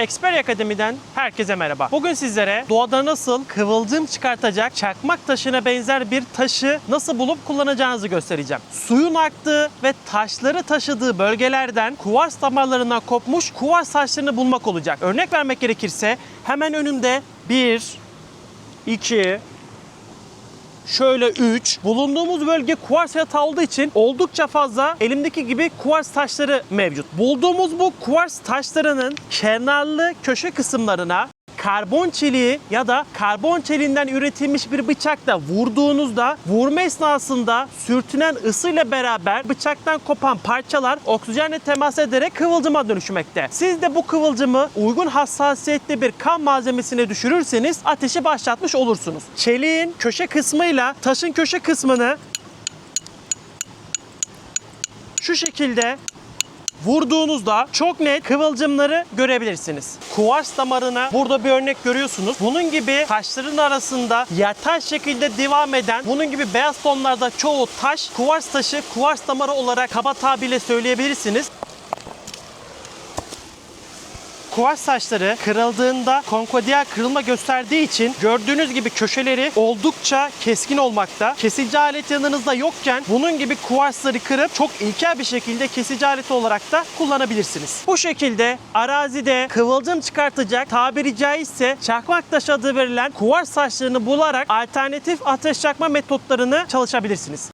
Expert Akademi'den herkese merhaba. Bugün sizlere doğada nasıl kıvılcım çıkartacak çakmak taşına benzer bir taşı nasıl bulup kullanacağınızı göstereceğim. Suyun aktığı ve taşları taşıdığı bölgelerden kuvars damarlarından kopmuş kuvars taşlarını bulmak olacak. Örnek vermek gerekirse hemen önümde 1, 2, şöyle 3. Bulunduğumuz bölge kuvars olduğu için oldukça fazla elimdeki gibi kuvars taşları mevcut. Bulduğumuz bu kuvars taşlarının kenarlı köşe kısımlarına karbon çeliği ya da karbon çeliğinden üretilmiş bir bıçakla vurduğunuzda vurma esnasında sürtünen ısıyla beraber bıçaktan kopan parçalar oksijenle temas ederek kıvılcıma dönüşmekte. Siz de bu kıvılcımı uygun hassasiyetli bir kan malzemesine düşürürseniz ateşi başlatmış olursunuz. Çeliğin köşe kısmıyla taşın köşe kısmını şu şekilde vurduğunuzda çok net kıvılcımları görebilirsiniz. Kuvars damarına burada bir örnek görüyorsunuz. Bunun gibi taşların arasında yatay şekilde devam eden bunun gibi beyaz tonlarda çoğu taş kuvars taşı, kuvars damarı olarak kaba tabirle söyleyebilirsiniz. Kuvars taşları kırıldığında konkodiyal kırılma gösterdiği için gördüğünüz gibi köşeleri oldukça keskin olmakta. Kesici alet yanınızda yokken bunun gibi kuvarsları kırıp çok ilkel bir şekilde kesici alet olarak da kullanabilirsiniz. Bu şekilde arazide kıvılcım çıkartacak tabiri caizse çakmak taşı adı verilen kuvars taşlarını bularak alternatif ateş yakma metotlarını çalışabilirsiniz.